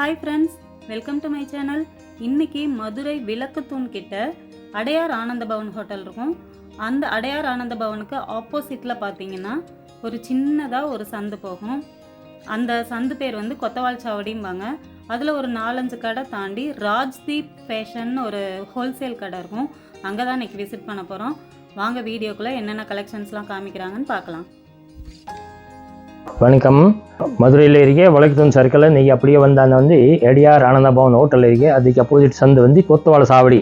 Hi friends welcome to my channel இன்னைக்கு மதுரை விளக்குத்தூண் கிட்ட Adyar Ananda Pawan hotel இருக்கும். அந்த அடையார் ஆனந்த பவனுக்கு ஆப்போசிட்டில் பார்த்தீங்கன்னா ஒரு சின்னதாக ஒரு சந்து போகும். அந்த சந்து பேர் வந்து கொத்தவால் சாவடிம்பாங்க. அதில் ஒரு நாலஞ்சு கடை தாண்டி ராஜ்தீப் ஃபேஷன் ஒரு ஹோல்சேல் கடை இருக்கும். அங்கே தான் இன்றைக்கி விசிட் பண்ண போகிறோம் வாங்க வீடியோக்குள்ளே என்னென்ன கலெக்ஷன்ஸ்லாம் காமிக்கிறாங்கன்னு பார்க்கலாம் வணக்கம். மதுரையில் இருக்கே வழக்குத்தூன் சர்க்கிளில் இன்றைக்கி அப்படியே வந்தான வந்து எடியார் ஆனந்தபவன் ஹோட்டலில் இருக்கே அதுக்கு அப்போசிட் சந்து வந்து கொத்தவாள சாவடி.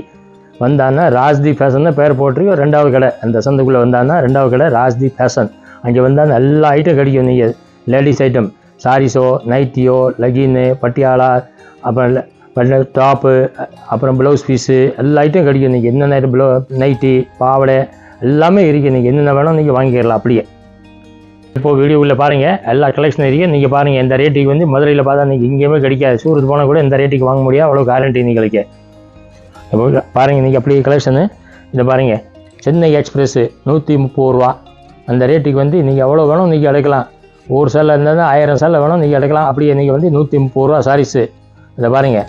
வந்தான்னா ராஜ்தீப் ஃபேஷன் பேர் போட்டிருக்கு ரெண்டாவது கடை. அந்த சந்துக்குள்ளே வந்தான்னா ரெண்டாவது கடை ராஜ்தீப் ஃபேஷன். அங்கே வந்தால் எல்லா ஐட்டம் கிடைக்கும் நீங்கள் லேடிஸ் ஐட்டம் சாரீஸோ நைட்டியோ லகின்னு பட்டியாலா அப்புறம் டாப்பு அப்புறம் ப்ளவுஸ் பீஸு எல்லா ஐட்டம் கிடைக்கும் நீங்கள் என்னென்ன ப்ளவு நைட்டி பாவடை எல்லாமே இருக்குது நீங்கள் என்னென்ன வேணும் நீங்கள் வாங்கிக்கலாம் அப்படியே. இப்போ வீடியோவில் பாருங்கள் எல்லா கலெக்ஷன் இருக்குது நீங்கள் பாருங்கள் இந்த ரேட்டுக்கு வந்து மதுரையில் பார்த்தா நீங்கள் எங்கேயுமே கிடைக்காது. சூரத் போனால் கூட இந்த ரேட்டுக்கு வாங்க முடியாது. அவ்வளோ கேரண்டி நீங்களுக்கு இப்போ பாருங்கள் நீங்கள் அப்படியே கலெக்ஷனு இதை பாருங்கள் சென்னை எக்ஸ்பிரஸ்ஸு நூற்றி முப்பது ரூபா. அந்த ரேட்டுக்கு வந்து நீங்கள் எவ்வளோ வேணும்? நீங்கள் எடுக்கலாம் ஒரு சேலை இருந்தால் ஆயிரம் சேலை வேணும்? நீங்கள் எடுக்கலாம் அப்படியே நீங்கள் வந்து நூற்றி முப்பது ரூபா சாரீஸு இதை பாருங்கள்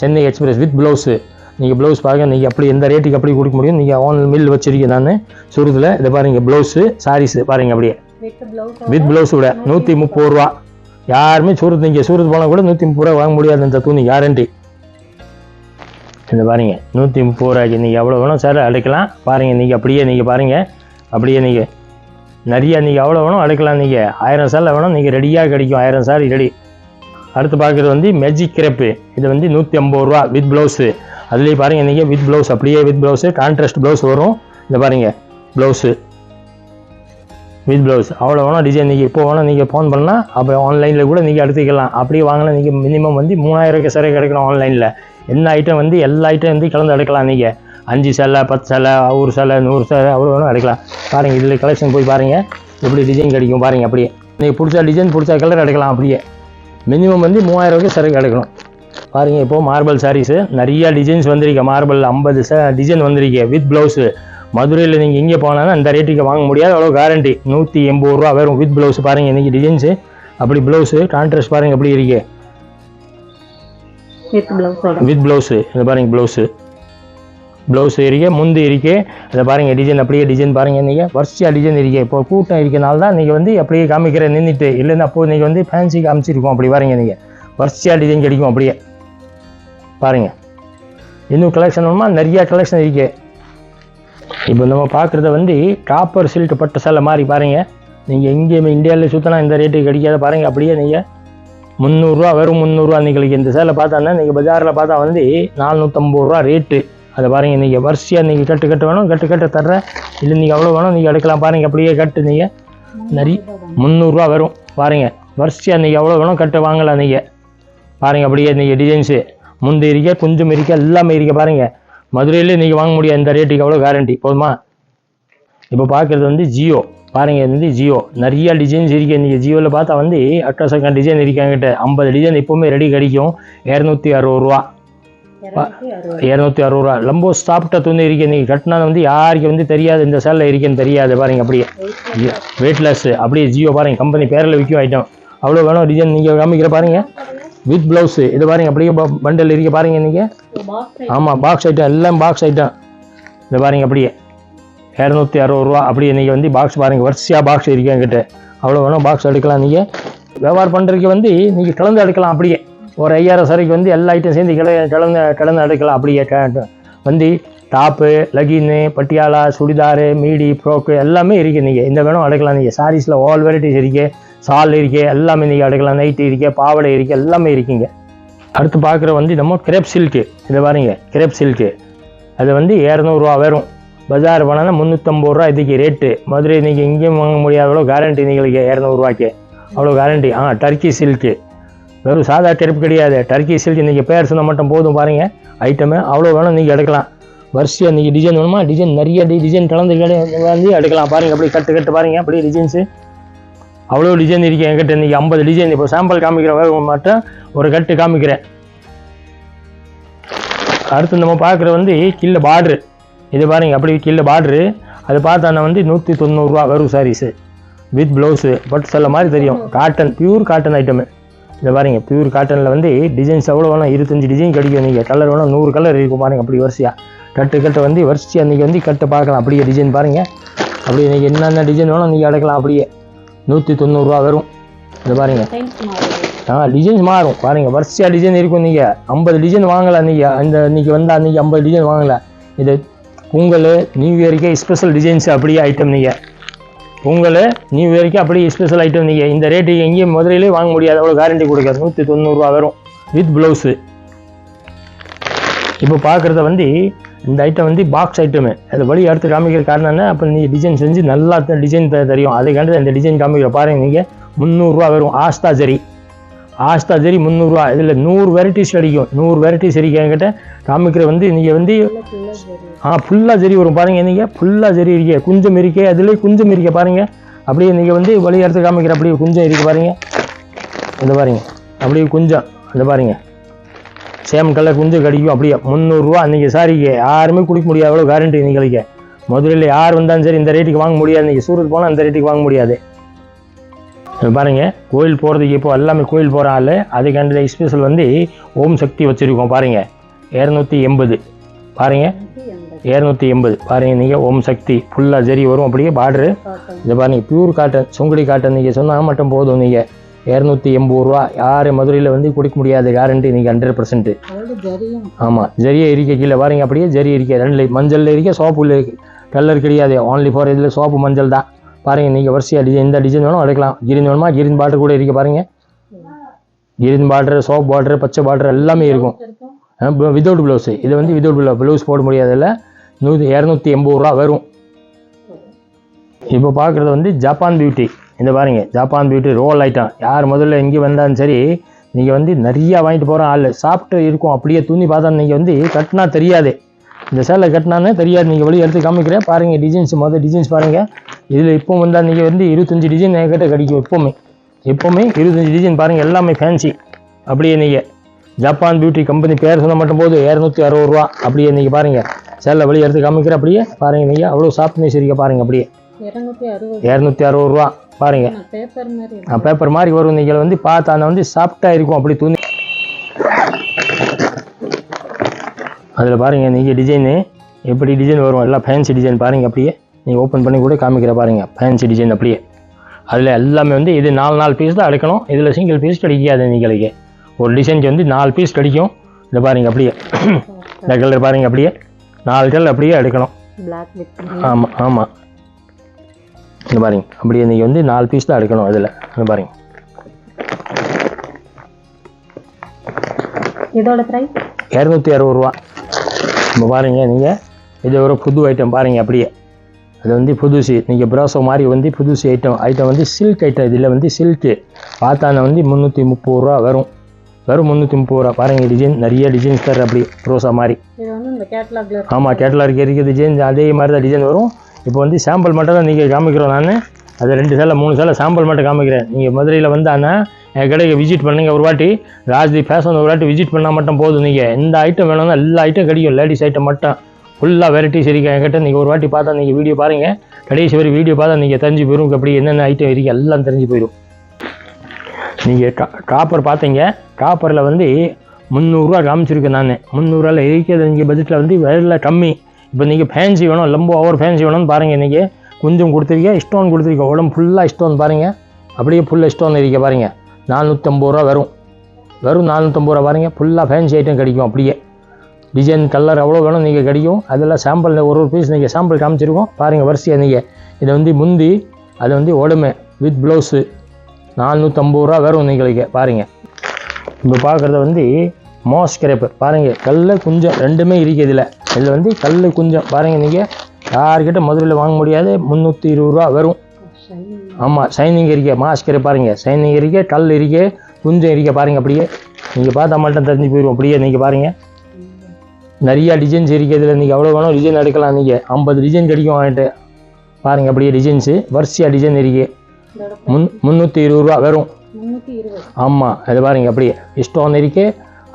சென்னை எக்ஸ்பிரஸ் வித் ப்ளவுஸு நீங்கள் ப்ளவுஸ் பாருங்கள் நீங்கள் அப்படி எந்த ரேட்டுக்கு அப்படி கொடுக்க முடியும்? நீங்கள் ஆன் மில் வச்சுருக்கேன் நான். சூரத்தில் இதை பாருங்கள் ப்ளவுஸு சாரீஸு பாருங்கள் அப்படியே. வித் ப்ளவுஸோட நூற்றி முப்பது ரூபா. யாருமே சூரத் நீங்கள் சூரத் போனால் கூட நூற்றி முப்பது ரூபா வாங்க முடியாது. இந்த துணி கேரண்டி இந்த பாருங்க நூற்றி முப்பது ரூபாய்க்கு நீங்கள் எவ்வளோ வேணும் சார் அடைக்கலாம். பாருங்கள் நீங்கள் அப்படியே நீங்கள் பாருங்கள் அப்படியே நீங்கள் நிறையா நீங்கள் எவ்வளோ வேணும் அடைக்கலாம். நீங்கள் ஆயிரம் சாரில் வேணும் நீங்கள் ரெடியாக கிடைக்கும். ஆயிரம் சாரி ரெடி அடுத்து பார்க்குறது வந்து மெஜிக் கிரெப்பு இது வந்து நூற்றி ஐம்பது ரூபா வித் ப்ளவுஸு அதுலேயே பாருங்கள் நீங்கள் வித் ப்ளவுஸ் அப்படியே வித் ப்ளவுஸு கான்ட்ராஸ்ட் ப்ளவுஸ் வரும். இந்த பாருங்கள் ப்ளவுஸு வித் ப்ளவுஸ் அவ்வளோ வேணும் டிசைன் நீங்கள் இப்போ வேணும் நீங்கள் ஃபோன் பண்ணால் அப்புறம் ஆன்லைனில் கூட நீங்கள் எடுத்துக்கலாம் அப்படியே வாங்கினா நீங்கள் மினிமம் வந்து மூணாயிரம் சரி கிடைக்கணும் ஆன்லைனில் என்ன ஐட்டம் வந்து எல்லா ஐட்டம் வந்து கலந்து எடுக்கலாம் நீங்கள் அஞ்சு சேலை பத்து சேலை ஒரு சேலை நூறு சேலை அவ்வளோ வேணும் எடுக்கலாம். பாருங்கள் இதில் கலெக்ஷன் போய் பாருங்கள் எப்படி டிசைன் கிடைக்கும் பாருங்கள் அப்படியே. நீங்கள் பிடிச்ச டிசைன் பிடிச்ச கலர் எடுக்கலாம் அப்படியே. மினிமம் வந்து மூவாயிரம் ரூபாய்க்கு சரக்கு கிடைக்கணும். பாருங்கள் இப்போது மார்பிள் சாரீஸு நிறையா டிசைன்ஸ் வந்திருக்கு. மார்பிள் ஐம்பது ச டிசைன் வந்திருக்கு. வித் ப்ளவுஸு மதுரையில் நீங்கள் எங்கே போனாலும் அந்த ரேட்டுக்கு வாங்க முடியாது அவ்வளோ கேரண்டி நூற்றி எண்பது ரூபா வரும் வித் ப்ளவுஸ் பாருங்கள் இன்றைக்கி டிசைன்ஸு அப்படி ப்ளவுஸு கான்ட்ராஸ்ட் பாருங்கள் எப்படி இருக்கு? வித் வித் ப்ளவுஸு இந்த பாருங்கள் ப்ளவுஸு ப்ளவுஸ் இருக்கு முந்து இருக்கு. அதை பாருங்கள் டிசைன் அப்படியே டிசைன் பாருங்கள் நீங்கள் வரிசையாக டிசைன் இருக்கு. இப்போ கூட்டம் இருக்கனால தான் நீங்கள் வந்து அப்படியே காமிக்கிற நின்றுட்டு இல்லைன்னா அப்போ நீங்கள் வந்து ஃபேன்சி காமிச்சிருக்கோம் அப்படி பாருங்க நீங்கள் வரிசையாக டிசைன் கிடைக்கும் அப்படியே. பாருங்கள் இன்னும் கலெக்ஷன் வேணுமா? நிறைய கலெக்ஷன் இருக்கு. இப்போ நம்ம பார்க்குறத வந்து காப்பர் சில்க் பட்டு சேலை மாதிரி பாருங்கள் நீங்கள் எங்கேயுமே இந்தியாவில் சுற்றினா இந்த ரேட்டுக்கு கிடைக்காத. பாருங்கள் அப்படியே நீங்கள் முந்நூறுரூவா வெறும் முந்நூறுரூவா நீங்கள் இந்த சேலை பார்த்தாங்கன்னா நீங்கள் பஜாரில் பார்த்தா வந்து நானூற்றம்பது ரூபா ரேட்டு அதை பாருங்கள் நீங்கள் வரிசையாக நீங்கள் கட்டு கட்டு வேணும் கட்டு கட்டு தர்றேன். இல்லை நீங்கள் அவ்வளோ வேணும் நீங்கள் எடுக்கலாம். பாருங்கள் அப்படியே கட்டு நீங்கள் நிறைய முந்நூறுரூவா வரும் பாருங்கள் வரிசையாக நீங்கள் எவ்வளோ வேணும் கட்டு வாங்கலாம் நீங்கள் பாருங்கள் அப்படியே நீங்கள் டிசைன்ஸு முந்தி இருக்க குஞ்சும் இருக்க எல்லாமே இருக்க. பாருங்கள் மதுரையிலே நீங்கள் வாங்க முடியாது. இந்த ரேட்டுக்கு எவ்வளோ கேரண்டி போதுமா? இப்போ பார்க்குறது வந்து ஜியோ பாருங்கள் இது வந்து ஜியோ நிறைய டிசைன்ஸ் இருக்கு. நீங்கள் ஜியோவில் பார்த்தா வந்து அக்கசக்கம் டிசைன் இருக்கு என்கிட்ட ஐம்பது டிசைன் எப்போவுமே ரெடி கிடைக்கும். இரநூத்தி அறுபது ரூபா. இரநூத்தி அறுபது. ரூபா. ரொம்ப சாப்பிட்ட துணி இருக்கு. நீங்கள் கட்டினா வந்து யாருக்கு வந்து தெரியாது. இந்த சேலில் இருக்குன்னு தெரியாது. பாருங்க அப்படியே. வெயிட்லெஸ் அப்படியே ஜியோ பாருங்க. கம்பெனி பேரில் விற்கும் ஐட்டம் அவ்வளோ வேணும் டிசைன் நீங்கள் காமிக்கிற பாருங்க. வித் ப்ளவுஸு இது பாருங்க அப்படியே பண்டல் இருக்க. பாருங்க நீங்கள் ஆமாம் பாக்ஸ் ஐட்டம் எல்லாம் பாக்ஸ் ஐட்டம் இது பாருங்க அப்படியே. இரநூத்தி அறுபது ரூபா. அப்படியே நீங்கள் வந்து பாக்ஸ் பாருங்கள் வரிசையாக பாக்ஸ் இருக்கு என்கிட்ட. அவ்வளோ வேணும் பாக்ஸ் எடுக்கலாம் நீங்கள் வியாபாரம் பண்ணுறதுக்கு வந்து நீங்கள் கலந்து எடுக்கலாம் அப்படியே. ஒரு ஐயாயிரம் சரைக்கு வந்து எல்லா ஐட்டம் சேர்ந்து கிள கலந்து கலந்து எடுக்கலாம் அப்படியே. வந்து டாப்பு லகின்னு பட்டியாலா சுடிதாரு மீடி ஃப்ரோக்கு எல்லாமே இருக்குது நீங்கள் இந்த வேணும் அடைக்கலாம் நீங்கள் சாரீஸில் ஆல் வெரைட்டிஸ் இருக்கு. சால் இருக்கு எல்லாமே நீங்கள் அடைக்கலாம். நைட்டு இருக்கு பாவாடை இருக்கு எல்லாமே இருக்குங்க. அடுத்து பார்க்குற வந்து நம்ம கிரேப் சில்க்கு இதை பாருங்க கிரேப் சில்க்கு அது வந்து இரநூறுவா வரும். பஜார் போனால் முந்நூற்றம்பது ரூபா இதுக்கு ரேட்டு மதுரை நீங்கள் எங்கேயும் வாங்க முடியாத அவ்வளோ கேரண்டி நீங்களுக்கு இரநூறுவாய்க்கு. அவ்வளோ கேரண்டி ஆ டர்க்கி சில்க்கு வெறும் சாதா டெருப்பு கிடையாது. டர்க்கி சில்க்கு நீங்கள் பேர் சொன்ன மட்டும் போதும் பாருங்கள் ஐட்டமு அவ்வளோ வேணும் நீங்கள் எடுக்கலாம். வரிசையாக நீங்கள் டிசைன் வேணுமா? டிசைன் நிறைய டிசைன் கலந்து கலந்து எடுக்கலாம். பாருங்கள் அப்படியே கட்டு கட்டு பாருங்கள் அப்படியே டிசைன்ஸு அவ்வளோ டிசைன் இருக்கு என்கிட்ட. இன்றைக்கி ஐம்பது டிசைன் இப்போ சாம்பிள் காமிக்கிறேன் மட்டும் ஒரு கட்டு காமிக்கிறேன். அடுத்து நம்ம பார்க்குற வந்து கீழே பார்ட்ரு இது பாருங்கள் அப்படி கீழே பார்ட்ரு அது பார்த்தானா வந்து நூற்றி தொண்ணூறுரூவா வரும் சாரீஸு வித் ப்ளவுஸு பட் சொல்ல மாதிரி தெரியும். காட்டன் பியூர் காட்டன் ஐட்டமு இந்த பாருங்க பியூர் காட்டனில் வந்து டிசைன்ஸ் எவ்வளோ வேணும் இருபத்தஞ்சி டிசைன் கிடைக்கும். நீங்கள் கலர் வேணும் நூறு கலர் இருக்கும் பாருங்கள் அப்படி வரிசையாக கட்டு கட்டு வந்து வரிசையாக நீங்கள் வந்து கட்டு பார்க்கலாம். அப்படியே டிசைன் பாருங்கள் அப்படியே நீங்கள் என்னென்ன டிசைன் வேணும் நீங்கள் எடுக்கலாம் அப்படியே நூற்றி தொண்ணூறுரூவா வரும். இந்த பாருங்க. டைம்ஸ் மாறுது ஆ டிசைன்ஸ் மாறும். பாருங்க வரிசையாக டிசைன் இருக்கும் நீங்கள் ஐம்பது டிசைன் வாங்கலாம் நீங்கள் இந்த இன்னைக்கு வந்தால் அன்றைக்கி ஐம்பது டிசைன் வாங்கலாம். இது பொங்கல் நியூ இயருக்கு ஸ்பெஷல் டிசைன்ஸ் அப்படியே ஐட்டம் நீங்கள் பொங்கல் நியூ இயருக்கு அப்படியே ஸ்பெஷல் ஐட்டம் நீங்கள் இந்த ரேட்டுக்கு எங்கேயும் மதுரையிலே வாங்க முடியாது. அவ்வளோ கேரண்டி கொடுக்காது. நூற்றி தொண்ணூறுரூவா வரும். வித் ப்ளவுஸு இப்போ பார்க்குறத வந்து இந்த ஐட்டம் வந்து பாக்ஸ் ஐட்டமு அது வழி அடுத்து காமிக்கிற காரணம் என்ன? அப்போ நீங்கள் டிசைன் செஞ்சு நல்லா டிசைன் தெரியும். அதுக்காண்டி அந்த டிசைன் காமிக்கிற பாருங்க நீங்கள் முந்நூறுரூவா வரும். ஆஸ்தா ஜரி. ஆஸ்தா ஜரி முந்நூறுரூவா இதில் நூறு வெரைட்டிஸ் கிடைக்கும் நூறு வெரைட்டிஸ் இருக்கு என்கிட்ட. காமிக்கிற வந்து நீங்கள் வந்து ஆ ஃபுல்லாக ஜரி வரும் பாருங்கள் நீங்கள் ஃபுல்லாக ஜரி இருக்கே. குஞ்சம் இருக்கே. அதுலேயே குஞ்சம் இருக்கே பாருங்கள் அப்படியே நீங்கள் வந்து வழி எடுத்து காமிக்கிற அப்படியே குஞ்சம் இருக்கு பாருங்கள் இந்த பாருங்கள் அப்படியே குஞ்சம். இந்த பாருங்க. சேம் கலர் குஞ்சு கிடைக்கும். அப்படியே முந்நூறுரூவா நீங்கள் சாரிக்கு யாருமே கொடுக்க முடியாது அவ்வளோ கேரண்டி நீங்களுக்கு மதுரையில் யார் வந்தாலும் சரி இந்த ரேட்டுக்கு வாங்க முடியாது. நீங்கள் சூரத் போனால் அந்த ரேட்டுக்கு வாங்க முடியாது. பாருங்கள் கோயில் போகிறதுக்கு இப்போ எல்லாமே கோயில் போகிற ஆள். அதுக்காண்டி ஸ்பெஷல் வந்து ஓம் சக்தி வச்சுருக்கோம் பாருங்கள் இரநூத்தி எண்பது. பாருங்கள் இரநூத்தி எண்பது. பாருங்கள் நீங்கள் ஓம் சக்தி ஃபுல்லாக ஜரி வரும் அப்படியே பார்டரு இதை பாருங்கள் பியூர் காட்டன் சுங்குடி காட்டன் நீங்கள் சொன்னால் மட்டும் போதும் நீங்கள் இரநூத்தி எண்பது ரூபா. யார் மதுரையில் வந்து கொடுக்க முடியாது. கேரண்டி நீங்கள் ஹண்ட்ரட் பர்சன்ட் ஆமாம் ஜரியை இருக்க கீழே பாருங்க அப்படியே ஜரி இருக்க ரெண்டு மஞ்சள் இருக்க சோப்பு கலர் கிடையாது. ஓன்லி ஃபார் இதில் சோப்பு மஞ்சள் தான். பாருங்க நீங்கள் வரிசையாக டிசைன் எந்த டிசைன் வேணும் எடுக்கலாம். கிரின் வேணுமா? கிரின் பார்டர் கூட இருக்க பாருங்க. கிரின் பார்டர் சோப் பார்டர் பச்சை பார்டர் எல்லாமே இருக்கும். வித்தவுட் ப்ளவுஸு இது வந்து வித்தவுட் ப்ளவு ப்ளவுஸ் போட முடியாதுல்ல. நூற்றி இரநூத்தி எண்பது ரூபா வரும். இப்போ பார்க்குறது வந்து ஜப்பான் பியூட்டி இந்த பாருங்க ஜப்பான் பியூட்டி ரோல் ஐட்டம் யார் முதல்ல எங்கே வந்தாலும் சரி நீங்கள் வந்து நிறையா வாங்கிட்டு போகிற ஆள். சாப்பிட்டு இருக்கும் அப்படியே துணி பார்த்தா நீங்கள் வந்து கட்டினா தெரியாது. இந்த சேலை கட்டினானே தெரியாது. நீங்கள் வெளியே எடுத்து காமிக்கிறேன். பாருங்கள் டிசைன்ஸ் மொதல் டிசைன்ஸ் பாருங்கள் இதில் இப்போ வந்தால் நீங்கள் வந்து இருபத்தஞ்சி டிசைன் என்கிட்ட கிடைக்கும் எப்போவுமே. எப்போவுமே இருபத்தஞ்சி டிசைன் பாருங்கள் எல்லாமே ஃபேன்சி அப்படியே நீங்கள் ஜப்பான் பியூட்டி கம்பெனி பேர் சொன்ன மட்டும் போது இரநூத்தி அறுபது ரூபா. அப்படியே நீங்கள் பாருங்கள் சேலை வெளியே எடுத்து காமிக்கிற அப்படியே. பாருங்கள் நீங்கள் அவ்வளோ சாப்பிட்டு வச்சிருக்க பாருங்கள் அப்படியே. இரநூத்தி அறுபது ரூபா. பாருங்கள் பேப்பர் மாதிரி வரும். நீங்கள் வந்து பார்த்தா அந்த வந்து சாஃப்டாக இருக்கும். அப்படி துணி. அதில் பாருங்கள் நீங்கள் டிசைனு எப்படி டிசைன் வரும்? எல்லாம் ஃபேன்சி டிசைன் பாருங்கள் அப்படியே. நீங்கள் ஓப்பன் பண்ணி கூட காமிக்கிற பாருங்கள் ஃபேன்சி டிசைன் அப்படியே. அதில் எல்லாமே வந்து இது நாலு நாலு பீஸ் தான் எடுக்கணும். இதில் சிங்கிள் பீஸ் கிடைக்காது நீங்களுக்கு. ஒரு டிசைனுக்கு வந்து நாலு பீஸ் கிடைக்கும். இதை பாருங்க அப்படியே. இந்த கலர் பாருங்க அப்படியே. நாலு கலர் அப்படியே எடுக்கணும். ஆமாம் ஆமாம் இந்த பாருங்க. அப்படியே நீங்கள் வந்து நாலு பீஸ் தான் எடுக்கணும் அதில் இந்த பாருங்க. இதோட பிரைஸ் இரநூத்தி அறுபது ரூபா. இப்போ பாருங்க நீங்கள் இது ஒரு புது ஐட்டம் பாருங்க அப்படியே. அது வந்து புதுசு. நீங்கள் ப்ராசோ மாதிரி வந்து புதுசு ஐட்டம் ஐட்டம் வந்து சில்க் ஐட்டம் இதில் வந்து சில்க்கு பார்த்தான வந்து முந்நூற்றி முப்பது ரூபா வரும். வெறும் முந்நூற்றி முப்பது ரூபா. பாருங்க டிசைன் நிறைய டிசைன்ஸ் தர அப்படி ப்ரோசா மாதிரி. ஆமாம் கேட்டலாக் இருக்க. டிசைன் அதே மாதிரி தான் டிசைன் வரும். இப்போ வந்து சாம்பிள் மட்டும் தான் நீங்கள் காமிக்கிறோம் நான். அது ரெண்டு சேலை மூணு சேலை சாம்பிள் மட்டும் காமிக்கிறேன். நீங்கள் மதுரையில் வந்தானா என் கடைக்கு விசிட் பண்ணுங்கள் ஒரு வாட்டி. ராஜ்தி ஃபேஷன் ஒரு வாட்டி விசிட் பண்ணால் மட்டும் போதும் நீங்கள் எந்த ஐட்டம் வேணும்னா எல்லா ஐட்டம் கிடைக்கும். லேடிஸ் ஐட்டம் மட்டும். ஃபுல்லாக வெரைட்டிஸ் இருக்குது என்கிட்ட? நீங்கள் ஒரு வாட்டி பார்த்தா நீங்கள் வீடியோ பாருங்கள் கடைசி வரை வீடியோ பார்த்தா நீங்கள் தெரிஞ்சு போயிடும் அப்படி என்னென்ன ஐட்டம் இருக்குது எல்லாம் தெரிஞ்சு போயிடும் நீங்கள் கா காப்பர் பார்த்தீங்க. காப்பரில் வந்து முந்நூறுரூவா காமிச்சிருக்கேன் நான். முந்நூறுவாவில் இருக்கிறது நீங்கள் பட்ஜெட்டில் வந்து விலை கம்மி. இப்போ நீங்கள் ஃபேன்சி வேணும் லம்போ ஓவர் ஃபேன்சி வேணும்னு பாருங்கள் இன்றைக்கி கொஞ்சம் கொடுத்துருக்கீங்க ஸ்டோன் கொடுத்துருக்கீங்க. உடம்பு ஃபுல்லாக ஸ்டோன் பாருங்கள் அப்படியே ஃபுல்லாக ஸ்டோன் இருக்க பாருங்கள் நானூற்றம்பது ரூபா வரும் வெறும் நானூற்றம்பது ரூபா பாருங்கள் ஃபுல்லாக ஃபேன்சி ஐட்டம் கிடைக்கும் அப்படியே. டிசைன் கலர் எவ்வளோ வேணும் நீங்கள் கிடைக்கும். அதெல்லாம் சாம்பிள் ஒரு ஒரு பீஸ் நீங்கள் சாம்பிள் காமிச்சிருக்கோம். பாருங்கள் வரிசையாக நீங்கள் இதை வந்து முந்தி அதை வந்து உடமை வித் ப்ளவுஸு நானூற்றம்பது ரூபா வரும் நீங்களுக்கு பாருங்கள் இப்போ பார்க்குறது வந்து மோஸ் கிரேப்பு. பாருங்கள் கல் குஞ்சம் ரெண்டுமே இருக்குது இதில். இதில் வந்து கல் குஞ்சம் பாருங்கள் நீங்கள் யார்கிட்ட மதுரையில் வாங்க முடியாது. முந்நூற்றி இருபது ரூபா வரும். ஆமாம் சைனிங் இருக்கே மாஸ் கிரேப் பாருங்கள் சைனிங் இருக்கே கல் இருக்கே குஞ்சம் இருக்கே பாருங்கள் அப்படியே. நீங்கள் பார்த்தா மட்டும் தெரிஞ்சு போயிடும் அப்படியே நீங்கள் பாருங்கள் நிறையா டிசைன்ஸ் இருக்குது இதில். நீங்கள் எவ்வளோ வேணும் டிசைன் எடுக்கலாம் நீங்கள் ஐம்பது டிசைன் கிடைக்கும் வாங்கிட்டு பாருங்கள் அப்படியே டிசைன்ஸு வரிசையாக டிசைன் இருக்குது முன் முந்நூற்றி இருபது ரூபா வரும். ஆமாம் அது பாருங்க அப்படியே. ஸ்டோன் இருக்கு.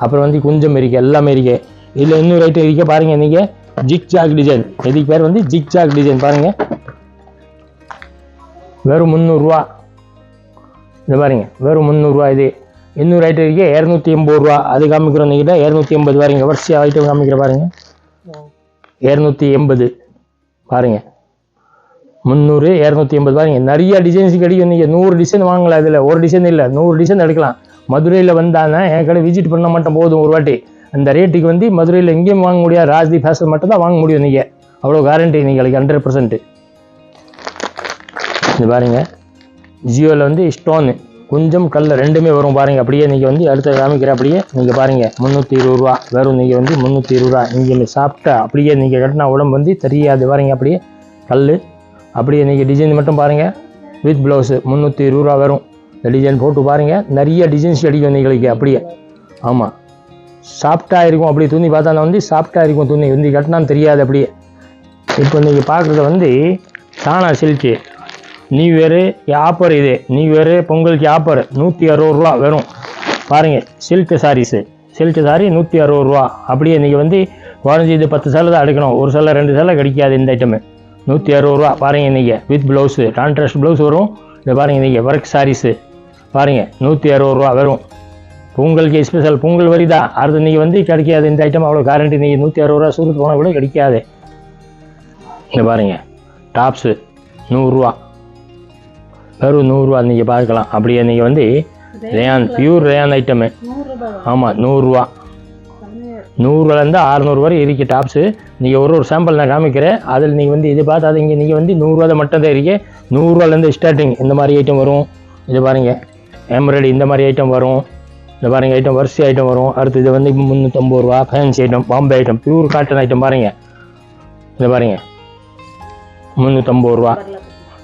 அப்புறம் வந்து குஞ்சம் இருக்கு. எல்லாமே இருக்கு. இதில் இன்னும் ரைட்டு இருக்க பாருங்க நீங்கள் ஜிக் ஜாக் டிசைன் இதுக்கு பேர் வந்து ஜிக் ஜாக் டிசைன் பாருங்க. வெறும் முந்நூறுரூவா இது பாருங்க வெறும் முந்நூறுரூவா இது. இன்னொரு ஐட்டம் இருக்கு இரநூத்தி எண்பது ரூபா. அது காமிக்கிறோம் நீங்கிட்ட இரநூத்தி எண்பது பாருங்க வரிசையாக ஐட்டம் காமிக்கிற பாருங்க. இரநூத்தி எண்பது. பாருங்க. முந்நூறு இரநூத்தி எண்பது பாருங்க. நிறைய டிசைன்ஸ் கிடைக்கும் நீங்கள் நூறு டிசைன் வாங்கலாம் அதில் ஒரு டிசைன் இல்லை. நூறு டிசைன் எடுக்கலாம். மதுரையில் வந்தாங்கன்னா என் கடை விசிட் பண்ண மாட்டோம் போதும் ஒரு வாட்டி. அந்த ரேட்டுக்கு வந்து மதுரையில் எங்கேயும் வாங்க முடியாது. ராஜ்தீப் ஃபேஷன் மட்டும் தான் வாங்க முடியும் நீங்கள் அவ்வளோ கேரண்டி நீங்கள் ஹண்ட்ரட் பர்சன்ட்டு இது பாருங்கள் ஜியோவில் வந்து ஸ்டோனு கொஞ்சம் கல் ரெண்டுமே வரும் பாருங்கள் அப்படியே நீங்கள் வந்து அடுத்த காமிக்கிற அப்படியே நீங்கள் பாருங்கள் முந்நூற்றி இருபது ரூபா. வெறும் நீங்கள் வந்து முந்நூற்றி இருபது ரூபா. நீங்கள் சாப்பிட்டா அப்படியே நீங்கள் கட்டினா உடம்பு வந்து தெரியாது. பாருங்க அப்படியே கல் அப்படியே நீங்கள் டிசைன் மட்டும் பாருங்கள் வித் ப்ளவுஸு முந்நூற்றி இருபது ரூபா வரும். இந்த டிசைன் போட்டு பாருங்கள் நிறைய டிசைன்ஸ் கிடைக்கும் நீங்களுக்கு அப்படியே. ஆமாம் சாஃப்டாக இருக்கும் அப்படி துணி பார்த்தா வந்து சாஃப்டாக இருக்கும் துணி. வந்து கட்டினான்னு தெரியாது அப்படியே. இப்போ நீங்கள் பார்க்குறது வந்து தானா சில்க்கு நியூ இயரு ஆஃபர் இது. நியூ இயரு பொங்கலுக்கு ஆஃபர் நூற்றி அறுபது ரூபா வரும் பாருங்கள் சில்க்கு சாரீஸு சில்க்கு சாரி நூற்றி அறுபது ரூபா. அப்படியே நீங்கள் வந்து குறைஞ்சி இது பத்து சேலை தான் எடுக்கணும். ஒரு சேலை ரெண்டு சேலை கிடைக்காது இந்த ஐட்டமு நூற்றி அறுபது ரூபா. பாருங்கள் நீங்கள் வித் ப்ளவுஸு கான்ட்ராஸ்ட் ப்ளவுஸ் வரும். இது பாருங்கள் நீங்கள் ஒர்க் சாரீஸு பாருங்கள் நூற்றி அறுபது ரூபா வரும் பொங்கலுக்கு ஸ்பெஷல் பொங்கல் வருதா? அடுத்து நீங்கள் வந்து கிடைக்காது. இந்த ஐட்டம் அவ்வளோ கேரண்டி நீங்கள் நூற்றி அறுபது ரூபா சூரத் போனால் கூட கிடைக்காது. இங்கே பாருங்கள் டாப்ஸு நூறுரூவா. வெறும் நூறுரூவா நீங்கள் பார்க்கலாம். அப்படியே நீங்கள் வந்து ரேயான் பியூர் ரேயான் ஐட்டமு ஆமாம் நூறுரூவா. நூறுரூவாலேருந்து அறநூறு வரை இருக்குது டாப்ஸு நீங்கள் ஒரு ஒரு சாம்பிள் நான் காமிக்கிறேன். அதில் நீங்கள் வந்து இது பார்த்தாதீங்க நீங்கள் வந்து நூறுரூவா மட்டும் தான் இருக்கு. நூறுரூவாலேருந்து ஸ்டார்டிங் இந்த மாதிரி ஐட்டம் வரும். இது பாருங்கள் எம்ப்ராய்டி இந்த மாதிரி ஐட்டம் வரும். இந்த பாருங்க ஐட்டம் வரிசை ஐட்டம் வரும். அடுத்து இது வந்து முந்நூற்றம்பது ரூபா fancy item Bombay item pure cotton item பாருங்க. இது பாருங்க முந்நூற்றம்பது ரூபா.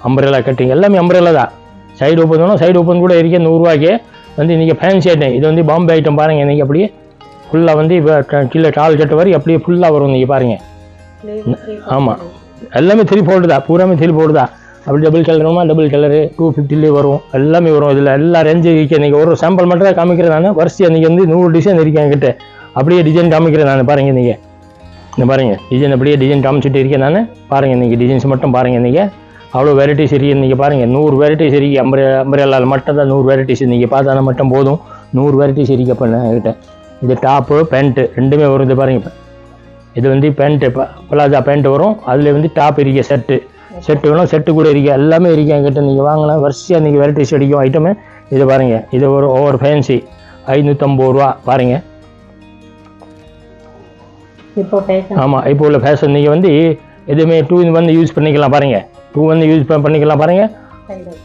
அம்பரேலா கட்டிங் எல்லாமே அம்பரேலா தான். சைடு ஓப்பன் வேணும் சைடு ஓப்பன் கூட இருக்கு நூறுரூவாய்க்கு. வந்து நீங்கள் ஃபேன்சி ஐட்டம் இது வந்து பாம்பே ஐட்டம் பாருங்கள் நீங்கள் அப்படியே ஃபுல்லாக வந்து இப்போ கீழே கால் கட்டு வரை அப்படியே ஃபுல்லாக வரும் நீங்கள் பாருங்கள் ஆமாம் எல்லாமே த்ரீ ஃபோல்டு தான். பூராமே த்ரீ ஃபோல்டு தான். அப்படி டபுள் கலருமா டபுள் கலரு டூ ஃபிஃப்டிலேயே வரும். எல்லாமே வரும் இதில். எல்லா ரேஞ்சு இருக்கு. நீங்கள் ஒரு சாம்பிள் மட்டும் தான் காமிக்கிறேன் நான். வரிசையாக அன்றைக்கி வந்து நூறு டிசைன் இருக்கேன் என்கிட்ட. அப்படியே டிசைன் காமிக்கிறேன் நான். பாருங்கள் நீங்கள் இந்த பாருங்கள் டிசைன் அப்படியே டிசைன் காமிச்சிட்டு இருக்கேன் நான். பாருங்கள் நீங்கள் டிசைன்ஸ் மட்டும் பாருங்கள் நீங்கள் அவ்வளோ வெரைட்டிஸ் இருக்கு நீங்கள் பாருங்கள் நூறு வெரைட்டிஸ் இருக்கு. அம்பரே அம்பரேலால் மட்டும் தான் நூறு வெரைட்டிஸ் நீங்கள் பார்த்தாலும் மட்டும் போதும். நூறு வெரைட்டிஸ் இருக்கு அப்போ என்கிட்ட. இது டாப்பு பேண்ட்டு ரெண்டுமே வரும். இது பாருங்கள் இப்போ. இது வந்து பேண்ட்டு பிளாஜா பேண்ட் வரும். அதில் வந்து டாப் இருக்க ஷர்ட்டு செட்டு வேணும் செட்டு கூட இருக்கு. எல்லாமே இருக்கு என்கிட்ட. நீங்கள் வாங்கினா வரிசையாக நீங்கள் வெரைட்டிஸ் அடிக்கும் ஐட்டமே இது பாருங்க. இது ஒரு ஓவர் ஃபேன்சி ஐநூற்றம்பது ரூபா. பாருங்க. இப்போ பேச ஆமாம் இப்போ உள்ள ஃபேஷன் நீங்கள் வந்து எதுவுமே டூ வந்து யூஸ் பண்ணிக்கலாம். பாருங்க. டூ வந்து யூஸ் பண்ணிக்கலாம். பாருங்க.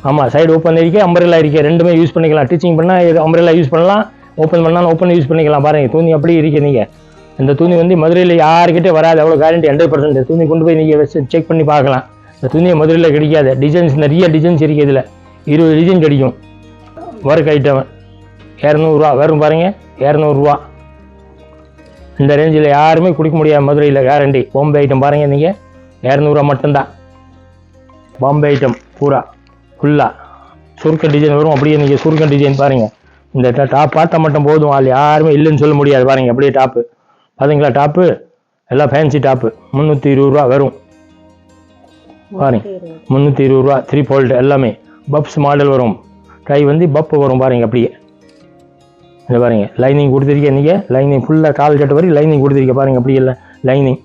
ஆமாம் சைடு ஓப்பன் இருக்கு அம்பரேலா இருக்கு. ரெண்டுமே யூஸ் பண்ணிக்கலாம். டீச்சிங் பண்ணால் அம்பரேலா யூஸ் பண்ணலாம். ஓப்பன் பண்ணாலும் ஓப்பன் யூஸ் பண்ணிக்கலாம். பாருங்க. துணி அப்படியே இருக்கு நீங்கள் இந்த துணி வந்து மதுரையில் யாருக்கிட்டே வராது. அவ்வளோ கேரண்டி ஹண்ட்ரட் பர்சன்ட் துணி கொண்டு போய் நீங்கள் செக் பண்ணி பார்க்கலாம். இந்த துணியை மதுரையில் கிடைக்காது. டிசைன்ஸ் நிறைய டிசைன்ஸ் இருக்குது இதில். இருபது டிசைன் கிடைக்கும். ஒர்க் ஐட்டம் இரநூறுவா. வரும் பாருங்கள் இரநூறுவா. இந்த ரேஞ்சில் யாருமே கொடுக்க முடியாது மதுரையில் கேரண்டி பாம்பே ஐட்டம் பாருங்கள் நீங்கள் இரநூறுவா மட்டும்தான். பாம்பே ஐட்டம் பூரா. ஃபுல்லாக சுருக்க டிசைன் வரும். அப்படியே நீங்கள் சுருக்க டிசைன் பாருங்கள் இந்த டாப் பார்த்தா மட்டும் போதும். அதில் யாருமே இல்லைன்னு சொல்ல முடியாது. பாருங்கள் அப்படியே டாப்பு பார்த்தீங்களா டாப்பு எல்லாம் ஃபேன்சி டாப்பு முந்நூற்றி இருபது ரூபா வரும். பாருங்க. முந்நூற்றி இருபது ரூபா த்ரீ ஃபோல்டு எல்லாமே. பப்ஸ் மாடல் வரும். கை வந்து பப் வரும் பாருங்க அப்படியே. இந்த பாருங்க லைனிங் கொடுத்துருக்கேன் நீங்கள் லைனிங் ஃபுல்லாக கால் கட்டு வரை லைனிங் கொடுத்துருக்க பாருங்க அப்படி இல்லை. லைனிங்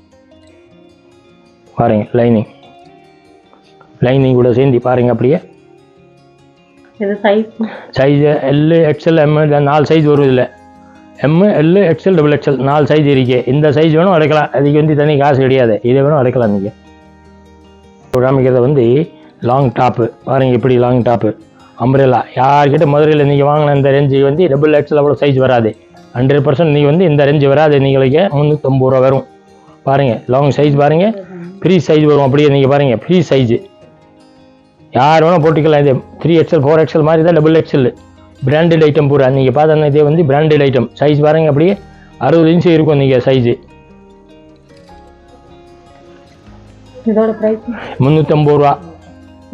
பாருங்க லைனிங் லைனிங் கூட சேர்ந்து பாருங்க அப்படியே. Size size L XL M நாலு சைஸ் வரும் இதில். M L XL double XL நாலு சைஸ் இருக்கு. இந்த சைஸ் வேணும் அடைக்கலாம். அதுக்கு வந்து தனி காசு கிடையாது. இதை வேணும் அடைக்கலாம் நீங்கள் காமிக்கிறத வந்து லாங் டாப்பு பாருங்கள் இப்படி லாங் டாப்பு அம்பரேலா யார்கிட்ட மதுரையில் நீங்கள் வாங்கின இந்த ரேஞ்சு வந்து டபுள் எக்ஸல் அவ்வளோ சைஸ் வராது. ஹண்ட்ரட் பர்சன்ட் நீங்கள் வந்து இந்த ரேஞ்சு வராது. நீங்களுக்கு முந்நூற்றம்பது ரூபா வரும். பாருங்கள் லாங் சைஸ் பாருங்கள் ஃப்ரீ சைஸ் வரும். அப்படியே நீங்கள் பாருங்கள் ஃப்ரீ சைஸு யார் வேணால் போட்டுக்கலாம். இது த்ரீ எக்ஸ்எல் ஃபோர் எக்ஸ்எல் மாதிரி தான் டபுள் எக்ஸ்எல் பிராண்டட் ஐட்டம் பூரா. நீங்கள் பார்த்தா இதே வந்து பிராண்டட் ஐட்டம் சைஸ் பாருங்கள் அப்படியே அறுபது இன்ச்சு இருக்கும் நீங்கள் சைஸு இதோட பிரைஸ் முந்நூற்றம்பது ரூபா.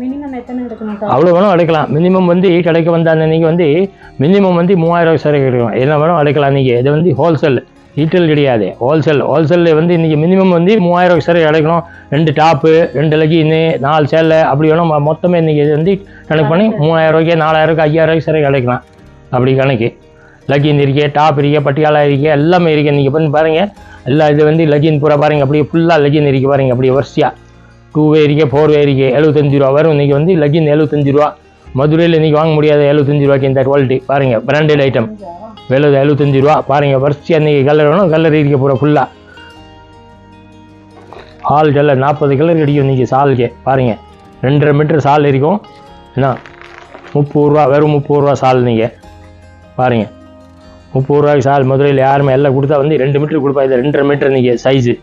மினிமம் எத்தனை எடுக்கணும் சார்? அவ்வளோ வேணும் அடைக்கலாம். மினிமம் வந்து கடைக்கு வந்தாங்க நீங்கள் வந்து மினிமம் வந்து மூவாயிரம் சரக்கு கிடைக்கும் என்ன வேணும் அடைக்கலாம் நீங்கள் இது வந்து ஹோல்சேல் ரீட்டெயில் கிடையாது. ஹோல்சேல் ஹோல்சேலில் வந்து இன்றைக்கி மினிமம் வந்து மூவாயிரம் சரக்கு அடைக்கணும். ரெண்டு டாப்பு ரெண்டு லெகின்னு நாலு சேலை அப்படி வேணும் மொத்தமே இன்றைக்கி இது வந்து கணக்கு பண்ணி மூவாயிரம் ரூபாய்க்கு நாலாயிரம் ரூபாய்க்கு ஐயாயிரம் ரூபாய்க்கு சரக்கு அடைக்கலாம். அப்படி கணக்கு. லகின் இருக்கே டாப் இருக்கே பட்டியாலா இருக்கே எல்லாமே இருக்கே. நீங்கள் பண்ணி பாருங்கள் எல்லா இது வந்து லகின் பூரா பாருங்கள் அப்படியே ஃபுல்லாக லகின் இருக்கு பாருங்க. அப்படியே வரிசையாக டூ வே இருக்கே ஃபோர் வே இருக்கே. எழுபத்தஞ்சு ரூபா வரும். இன்றைக்கி வந்து லகின் எழுபத்தஞ்சு ரூபா. மதுரையில் இன்றைக்கி வாங்க முடியாது. எழுபத்தஞ்சு ரூபாய்க்கு இந்த குவாலிட்டி பாருங்கள் பிராண்டட் ஐட்டம் விலை எழுபத்தஞ்சு ரூபா. பாருங்கள் வரிசையாக இன்றைக்கி கலர் வேணும். கலர் இருக்க பூரா ஃபுல்லாக ஹால் கலர் நாற்பது கலர் கிடைக்கும் இன்றைக்கி சாலுக்கே. பாருங்கள் ரெண்டரை மீட்டர் சால் இருக்கும். என்ன? முப்பது ரூபா வெறும் முப்பது ரூபா சால் நீங்கள் பாருங்கள் முப்பது ரூபாய்க்கு சால் மதுரையில் யாருமே எல்லாம் கொடுத்தா வந்து ரெண்டு மீட்டர் கொடுப்பா. இது ரெண்டரை மீட்டர் நீங்கள் சைஸு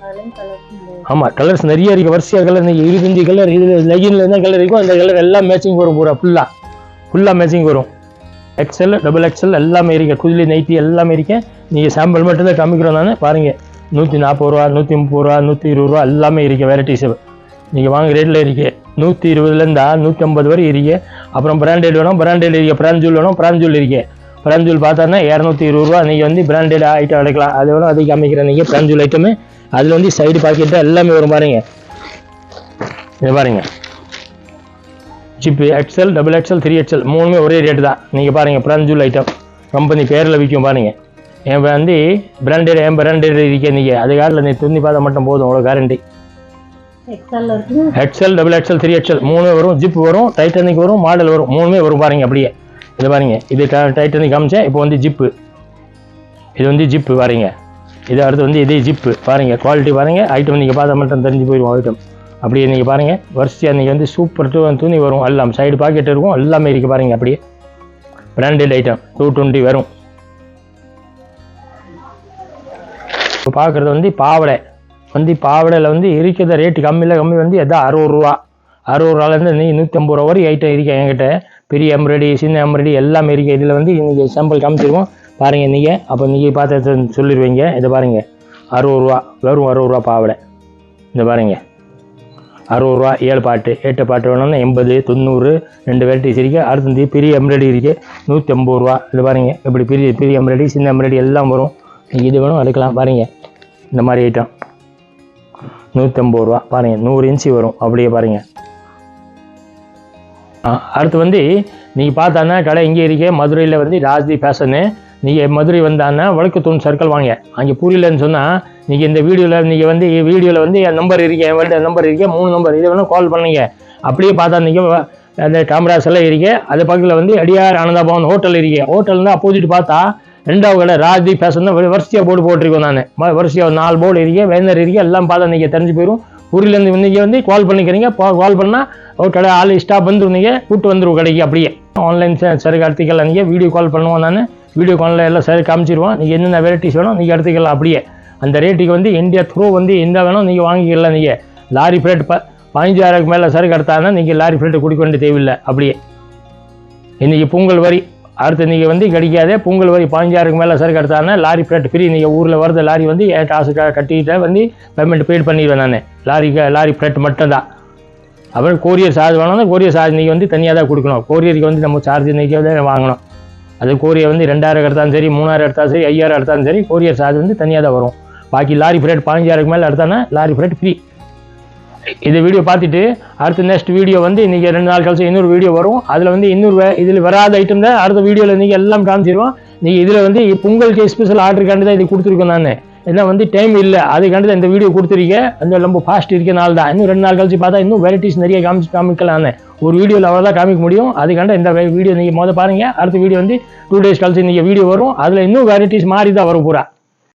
ஆமாம் கலர்ஸ் நிறைய இருக்குது வரிசையாக கலர் நீங்கள் இருபத்தஞ்சி கலர் இது லெகினில் இருந்தால் கலர் இருக்கும் அந்த கலர் எல்லாம் மேட்சிங் வரும் பூரா ஃபுல்லாக ஃபுல்லாக மேட்சிங் வரும். எக்ஸல் டபுள் எக்ஸ்எல் எல்லாமே இருக்குது குதிலி நைட்டி எல்லாமே இருக்கேன் நீங்கள் சாம்பிள் மட்டும்தான் காமிக்கிறோம் நான். பாருங்கள் நூற்றி நாற்பது ரூபா நூற்றி முப்பது ரூபா நூற்றி இருபது ரூபா எல்லாமே இருக்குது வெரைட்டிஸ் நீங்கள் வாங்க ரேட்டில் இருக்கு. நூற்றி இருபதுலேருந்தா நூற்றி ஐம்பது வரை இருக்குது அப்புறம் பிராண்டட் வேணும் பிராண்டட் இருக்குது பிராஞ்சூல் வேணும் பிராஞ்சூல் இருக்குது பிராஞ்சூல் பார்த்தோன்னா இரநூத்தி இருபது ரூபா. நீங்கள் வந்து பிராண்டட் ஐட்டம் எடுக்கலாம். அது வேணும் அதை காமிக்கிறேன் நீங்கள் பிராஞ்சூல் ஐட்டமு அதில் வந்து சைடு பாக்கெட்டு எல்லாமே வரும் பாருங்க. இது பாருங்க. Zip XL double XL three XL மூணுமே ஒரே ரேட்டு தான். நீங்கள் பாருங்கள் பிராஞ்சூல் ஐட்டம் கம்பெனி பேரில் விற்கும் பாருங்க. என் வந்து பிராண்டட் என் பிராண்டட் இருக்கே நீங்கள் அது காரில் நீ துணி பார்த்தா மட்டும் போதும் அவ்வளோ guarantee XL double XL three XL மூணு வரும். ஜிப் வரும் டைட்டானிக் வரும் மாடல் வரும். மூணுமே வரும் பாருங்க அப்படியே. இதை பாருங்க இது ட- காமிச்சேன் இப்போ வந்து ஜிப்பு. இது வந்து ஜிப்பு பாருங்க. இது அடுத்து வந்து இதே ஜிப்பு பாருங்க குவாலிட்டி பாருங்கள் ஐட்டம் நீங்கள் பார்த்தா மட்டும் தெரிஞ்சு போயிடும் ஐட்டம் அப்படியே நீங்கள் பாருங்கள் வரிசையாக நீங்கள் வந்து சூப்பர் டூ துணி வரும் எல்லாம் சைடு பாக்கெட் இருக்கும் எல்லாமே இருக்குது பாருங்கள் அப்படியே. பிராண்டட் ஐட்டம் டூ டுவெண்ட்டி வரும். இப்போ பார்க்குறது வந்து பாவடை. வந்து பாவடையில் வந்து இருக்கிற ரேட்டு கம்மியில் கம்மி வந்து எதாவது அறுபது ரூபா. அறுபது ரூபாலேருந்து நீ நூற்றம்பது ரூபா வரைக்கும் ஐட்டம் இருக்கேன் என்கிட்ட. பெரிய எம்ப்ராய்டி சின்ன எம்ப்ராய்டி எல்லாமே இருக்குது இதில் வந்து இன்றைக்கி சாம்பிள் காமிச்சிருவோம். பாருங்கள் நீங்கள் அப்போ நீங்கள் பார்த்து சொல்லிடுவீங்க. இதை பாருங்கள் அறுபது ரூபா. வெறும் அறுபது ரூபா பாவடை. இந்த பாருங்கள் அறுபது ரூபா ஏழு பாட்டு எட்டு பாட்டு வேணும்னா எண்பது தொண்ணூறு ரெண்டு வெரைட்டிஸ் இருக்குது அடுத்தது பெரிய எம்ப்ராய்டி இருக்குது நூற்றி ஐம்பது ரூபா. இது பாருங்க. இப்படி பெரிய பெரிய எம்ப்ராய்டி சின்ன எம்ப்ராய்டி எல்லாம் வரும். நீங்கள் இது வேணும் எடுக்கலாம். பாருங்கள் இந்த மாதிரி ஐட்டம் நூற்றம்பது ரூபா. பாருங்க. நூறு இன்ச்சு வரும். அப்படியே பாருங்கள் அடுத்து வந்து நீங்கள் பார்த்தான்னா கடை இங்கே இருக்கே மதுரையில் வந்து ராஜ்தி ஃபேஷனு நீங்கள் மதுரை வந்தான்னா வழக்குத்தூண் சர்க்கிள் வாங்க. அங்கே புரியலன்னு சொன்னால் நீங்கள் இந்த வீடியோவில் நீங்கள் வந்து வீடியோவில் வந்து என் நம்பர் இருக்கே என் நம்பர் இருக்கே மூணு நம்பர் இதை வேணும் கால் பண்ணுங்க. அப்படியே பார்த்தா நீங்கள் அந்த கேமராஸ் எல்லாம் இருக்கே அது பக்கத்தில் வந்து அடியார் ஆனந்தாபவன் ஹோட்டல் இருக்கே. ஹோட்டல் தான் அப்போசிட் பார்த்தா ரெண்டாவது கடை ராஜ்தி ஃபேஷன் தான் வரிசையாக போர்டு போட்டிருக்கோம் நான். வரிசையாக நாலு போர்டு இருக்கே வேந்தர் இருக்கே எல்லாம் பார்த்தா நீங்கள் தெரிஞ்சு போயிடும் ஊரிலேருந்து நீங்கள் வந்து கால் பண்ணிக்கிறீங்க. கால் பண்ணால் ஒரு கடை ஆள் ஸ்டாப் வந்து நீங்கள் கூப்பிட்டு வந்துடுவோம் கடைக்கு அப்படியே. ஆன்லைன் சரி எடுத்துக்கலாம் நீங்கள் வீடியோ கால் பண்ணுவோம் நான். வீடியோ காலில் எல்லாம் சரி காமிச்சிருவோம். நீங்கள் என்னென்ன வெரைட்டிஸ் வேணும் நீங்கள் எடுத்துக்கலாம் அப்படியே. அந்த ரேட்டுக்கு வந்து இந்தியா த்ரூ வந்து எந்த வேணும் நீங்கள் வாங்கிக்கலாம் நீங்கள் லாரி ஃப்ரேட் ப பதினஞ்சாயிரம் மேலே சரக்கு எடுத்தாங்கன்னா நீங்கள் லாரி ஃப்ரேட்டை கொடுக்க வேண்டிய தேவையில்லை அப்படியே. இன்றைக்கி பொங்கல் வரி அடுத்து நீங்கள் வந்து கிடைக்காதே பொங்கல் வரி பதினஞ்சாயிரம் மேலே சரக்கு எடுத்தானே லாரி ஃப்ரேட் ஃப்ரீ நீங்கள் ஊரில் வரது லாரி வந்து என் காசு க- கட்டிக்கிட்டே வந்து பேமெண்ட் பெய்ட் பண்ணிடுவேன் நான். லாரி லாரி ஃப்ரேட் மட்டும்தான். அப்புறம் கோரியர் சார்ஜ் வேணாலும் கோரியர் சார்ஜ் நீங்கள் வந்து தனியாக தான் கொடுக்கணும். கொரியருக்கு வந்து நம்ம சார்ஜ் இன்றைக்கி வந்து வாங்கணும். அது கோரியர் வந்து ரெண்டாயிரம் எடுத்தாலும் சரி மூணாயிரம் எடுத்தாலும் சரி ஐயாயிரம் எடுத்தாலும் சரி கொரியர் சார்ஜ் வந்து தனியாக தான் வரும். பாக்கி லாரி ஃப்ரேட் பதினஞ்சாயிரம் மேலே எடுத்தானே லாரி ஃப்ரேட் ஃப்ரீ இந்த வீடியோ பார்த்துட்டு அடுத்த நெக்ஸ்ட் வீடியோ வந்து இன்றைக்கி ரெண்டு நாள் கழிச்சு இன்னொரு வீடியோ வரும். அதில் வந்து இன்னொரு வே- இதில் வராத ஐட்டம் தான் அடுத்த வீடியோவில் நீங்கள் எல்லாம் காமிச்சிருவோம். நீங்கள் இதில் வந்து பொங்கலுக்கு ஸ்பெஷல் ஆர்டருக்காண்டி தான் இது கொடுத்துருக்கோம் நான். ஏன்னா வந்து டைம் இல்லை. அதுக்காண்டி தான் இந்த வீடியோ கொடுத்துருக்கேன். அந்த ரொம்ப ஃபாஸ்ட் இருக்கனால தான். இன்னும் ரெண்டு நாள் கழிச்சு பார்த்தா இன்னும் வெரைட்டிஸ் நிறைய காமிச்சு காமிக்கலாம் ஒரு வீடியோவில் அவ்வளோதான் காமிக்க முடியும். அதுக்காண்ட இந்த வீடியோ நீங்கள் மொதல் பாருங்கள் அடுத்த வீடியோ வந்து டூ டேஸ் கழிச்சு நீங்கள் வீடியோ வரும். அதில் இன்னும் வெரைட்டிஸ் மாறி தான் வரும் பூரா